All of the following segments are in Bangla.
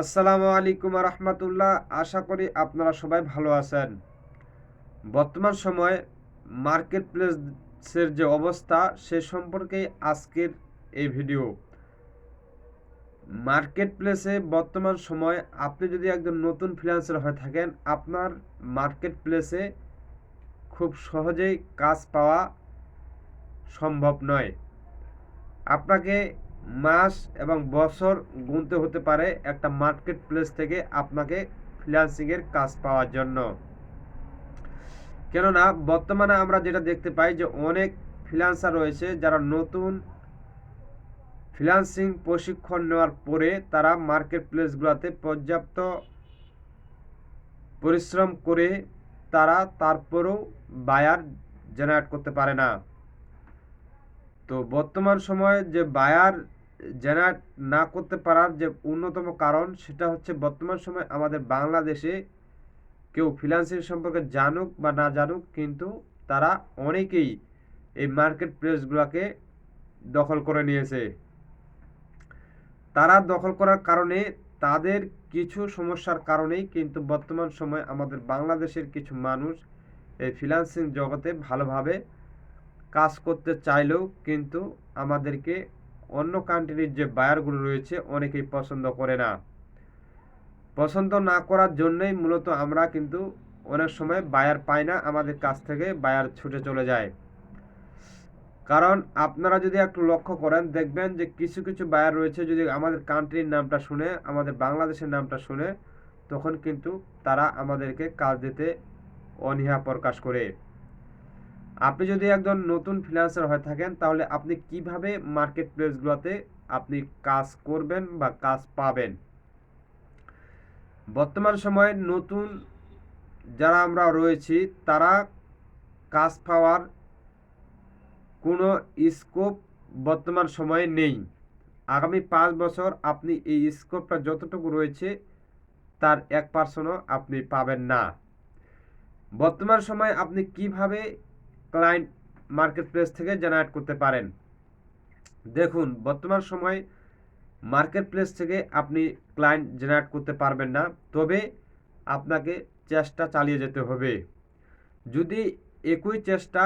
আসসালামু আলাইকুম রহমতুল্লাহ। আশা করি আপনারা সবাই ভালো আছেন। বর্তমান সময়ে মার্কেট প্লেসের যে অবস্থা, সে সম্পর্কে আজকের এই ভিডিও। মার্কেট প্লেসে বর্তমান সময়ে আপনি যদি একজন নতুন ফ্রিল্যান্সার হয়ে থাকেন, আপনার মার্কেট প্লেসে খুব সহজেই কাজ পাওয়া সম্ভব নয়। আপনাকে মাস এবং বছর গুনতে হতে পারে একটা মার্কেট প্লেস থেকে আপনাকে ফ্রিল্যান্সিংয়ের কাজ পাওয়ার জন্য। কেননা, বর্তমানে আমরা যেটা দেখতে পাই যে অনেক ফ্রিল্যান্সার রয়েছে যারা নতুন ফ্রিল্যান্সিং প্রশিক্ষণ নেওয়ার পরে তারা মার্কেট প্লেসগুলোতে পর্যাপ্ত পরিশ্রম করে তারা তারপরেও বায়ার জেনারেট করতে পারে না। তো বর্তমান সময়ে যে বায়ার জেনারেট না করতে পারার যে অন্যতম কারণ, সেটা হচ্ছে বর্তমান সময় আমাদের বাংলাদেশে কেউ ফিনান্সিং সম্পর্কে জানুক বা না জানুক, কিন্তু তারা অনেকেই এই মার্কেট প্লেসগুলোকে দখল করে নিয়েছে। তারা দখল করার কারণে তাদের কিছু সমস্যার কারণেই কিন্তু বর্তমান সময়ে আমাদের বাংলাদেশের কিছু মানুষ এই ফিনান্সিং জগতে ভালোভাবে কাজ করতে চাইলেও কিন্তু আমাদেরকে অন্য কান্ট্রির যে বায়ারগুলো রয়েছে অনেকেই পছন্দ করে না। পছন্দ না করার জন্যই মূলত আমরা কিন্তু অনেক সময় বায়ার পাই না, আমাদের কাছ থেকে বায়ার ছুটে চলে যায়। কারণ আপনারা যদি একটু লক্ষ্য করেন, দেখবেন যে কিছু কিছু বায়ার রয়েছে যদি আমাদের কান্ট্রির নামটা শুনে, আমাদের বাংলাদেশের নামটা শুনে, তখন কিন্তু তারা আমাদেরকে কাজ দিতে অনীহা প্রকাশ করে। আপনি যদি একজন নতুন ফ্রিল্যান্সার হয়ে থাকেন, তাহলে আপনি কীভাবে মার্কেট প্লেসগুলোতে আপনি কাজ করবেন বা কাজ পাবেন? বর্তমান সময়ে নতুন যারা আমরা রয়েছি, তারা কাজ পাওয়ার কোনো স্কোপ বর্তমান সময়ে নেই। আগামী পাঁচ বছর আপনি এই স্কোপটা যতটুকু রয়েছে, তার এক পার্সেন্টও আপনি পাবেন না। বর্তমান সময়ে আপনি কীভাবে ক্লায়েন্ট মার্কেট প্লেস থেকে জেনারেট করতে পারেন। দেখুন, বর্তমান সময় মার্কেট প্লেস থেকে আপনি ক্লায়েন্ট জেনারেট করতে পারবেন না, তবে আপনাকে চেষ্টা চালিয়ে যেতে হবে। যদি একই চেষ্টা,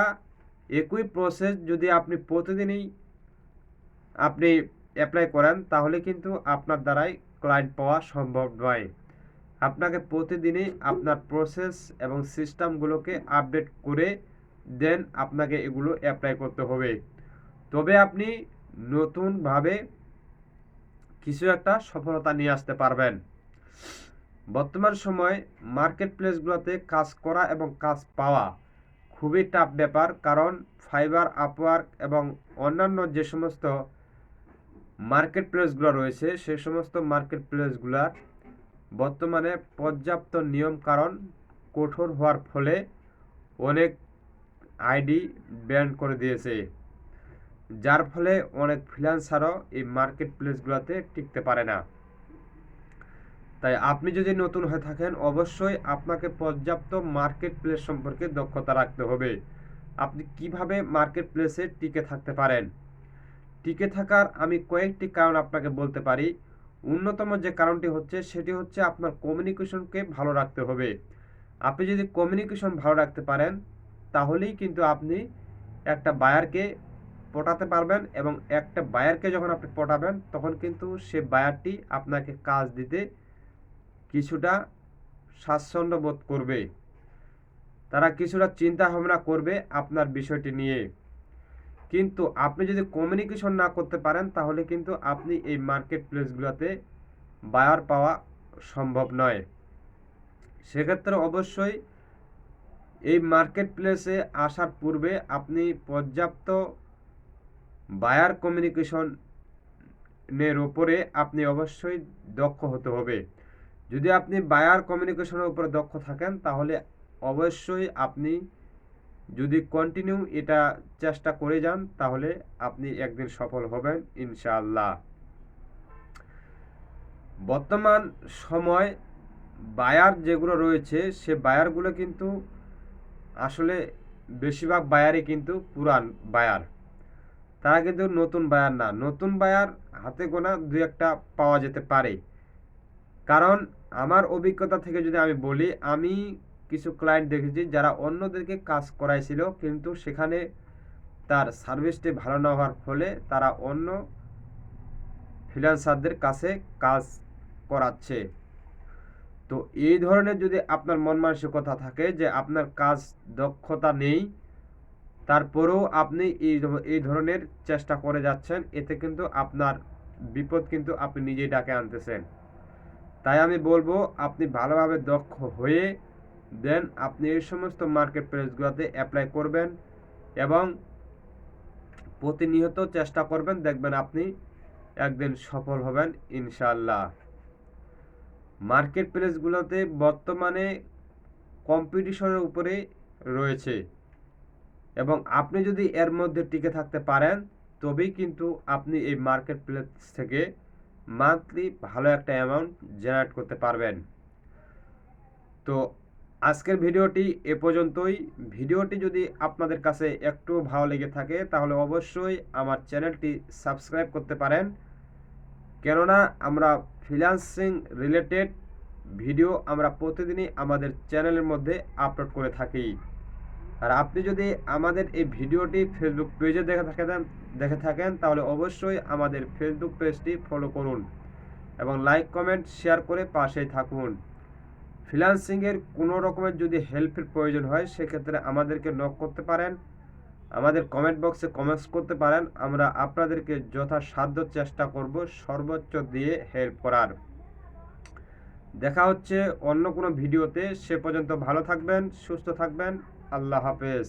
একই প্রসেস যদি আপনি প্রতিদিনই আপনি অ্যাপ্লাই করেন, তাহলে কিন্তু আপনার দ্বারাই ক্লায়েন্ট পাওয়া সম্ভব নয়। আপনাকে প্রতিদিনই আপনার প্রসেস এবং সিস্টেমগুলোকে আপডেট করে দেন আপনাকে এগুলো অ্যাপ্লাই করতে হবে। তবে আপনি নতুনভাবে কিছু একটা সফলতা নিয়ে আসতে পারবেন। বর্তমান সময় মার্কেট প্লেসগুলোতে কাজ করা এবং কাজ পাওয়া খুবই টাফ ব্যাপার, কারণ ফাইবার আপওয়ার্ক এবং অন্যান্য যে সমস্ত মার্কেট প্লেসগুলো রয়েছে, সে সমস্ত মার্কেট প্লেসগুলার বর্তমানে পর্যাপ্ত নিয়ম কারণ কঠোর হওয়ার ফলে অনেক আইডি ব্যান করে দিয়েছে, যার ফলে অনেক ফ্রিল্যান্সারও এই মার্কেট প্লেসগুলোতে টিকতে পারে না। তাই আপনি যদি নতুন হয়ে থাকেন, অবশ্যই আপনাকে পর্যাপ্ত মার্কেট প্লেস সম্পর্কে দক্ষতা রাখতে হবে। আপনি কীভাবে মার্কেট প্লেসে টিকে থাকতে পারেন? টিকে থাকার আমি কয়েকটি কারণ আপনাকে বলতে পারি। অন্যতম যে কারণটি হচ্ছে, সেটি হচ্ছে আপনার কমিউনিকেশনকে ভালো রাখতে হবে। আপনি যদি কমিউনিকেশন ভালো রাখতে পারেন তাহলেই কিন্তু আপনি একটা বায়ারকে পটাতে পারবেন এবং একটা বায়ারকে যখন আপনি পটাবেন, তখন কিন্তু সে বায়ারটি আপনাকে কাজ দিতে কিছুটা স্বাচ্ছন্দ্য বোধ করবে। তারা কিছুটা চিন্তা ভাবনা করবে আপনার বিষয়টি নিয়ে। কিন্তু আপনি যদি কমিউনিকেশন না করতে পারেন, তাহলে কিন্তু আপনি এই মার্কেট প্লেসগুলোতে বায়ার পাওয়া সম্ভব নয়। সেক্ষেত্রে অবশ্যই এই মার্কেট প্লেসে আসার পূর্বে আপনি পর্যাপ্ত বায়ার কমিউনিকেশনের ওপরে আপনি অবশ্যই দক্ষ হতে হবে। যদি আপনি বায়ার কমিউনিকেশনের উপরে দক্ষ থাকেন, তাহলে অবশ্যই আপনি যদি কন্টিনিউ এটা চেষ্টা করে যান, তাহলে আপনি একদিন সফল হবেন, ইনশাআল্লাহ। বর্তমান সময় বায়ার যেগুলো রয়েছে, সে বায়ারগুলো কিন্তু আসলে বেশিরভাগ বায়ারই কিন্তু পুরান বায়ার। তারা কিন্তু নতুন বায়ার না। নতুন বায়ার হাতে গোনা দু একটা পাওয়া যেতে পারে। কারণ আমার অভিজ্ঞতা থেকে যদি আমি বলি, আমি কিছু ক্লায়েন্ট দেখেছি যারা অন্যদেরকে কাজ করাইছিল কিন্তু সেখানে তার সার্ভিসটি ভালো না হওয়ার ফলে তারা অন্য ফ্রিল্যান্সারদের কাছে কাজ করাচ্ছে। তো এই ধরনের যদি আপনার মন মানসিকতা থাকে যে আপনার কাজ দক্ষতা নেই, তারপরেও আপনি এই এই ধরনের চেষ্টা করে যাচ্ছেন, এতে কিন্তু আপনার বিপদ কিন্তু আপনি নিজেই ডাকে আনতেছেন। তাই আমি বলব, আপনি ভালোভাবে দক্ষ হয়ে দেন, আপনি এই সমস্ত মার্কেট প্লেসগুলোতে অ্যাপ্লাই করবেন এবং প্রতিনিয়ত চেষ্টা করবেন, দেখবেন আপনি একদিন সফল হবেন ইনশাল্লাহ মার্কেট প্লেসগুলোতে বর্তমানে কম্পিটিশনের উপরে রয়েছে। এবং আপনি যদি এর মধ্যে টিকে থাকতে পারেন, তবেই কিন্তু আপনি এই মার্কেট প্লেস থেকে মান্থলি ভালো একটা অ্যামাউন্ট জেনারেট করতে পারবেন। তো আজকের ভিডিওটি এ পর্যন্তই। ভিডিওটি যদি আপনাদের কাছে একটু ভালো লেগে থাকে, তাহলে অবশ্যই আমার চ্যানেলটি সাবস্ক্রাইব করতে পারেন। কেননা আমরা ফ্রিল্যান্সিং রিলেটেড ভিডিও আমরা প্রতিদিনই আমাদের চ্যানেলের মধ্যে আপলোড করে থাকি। আর আপনি যদি আমাদের এই ভিডিওটি ফেসবুক পেজে দেখে থাকেন দেখে থাকেন, তাহলে অবশ্যই আমাদের ফেসবুক পেজটি ফলো করুন এবং লাইক কমেন্ট শেয়ার করে পাশেই থাকুন। ফ্রিলান্সিংয়ের কোনো রকমের যদি হেল্পের প্রয়োজন হয়, সেক্ষেত্রে আমাদেরকে নক করতে পারেন। আমাদের কমেন্ট বক্সে কমেন্টস করতে পারেন। আমরা আপনাদেরকে যথাসাধ্য চেষ্টা করব সর্বোচ্চ দিয়ে হেল্প করার। দেখা হচ্ছে অন্য কোনো ভিডিওতে সে পর্যন্ত ভালো থাকবেন, সুস্থ থাকবেন। আল্লাহ হাফেজ।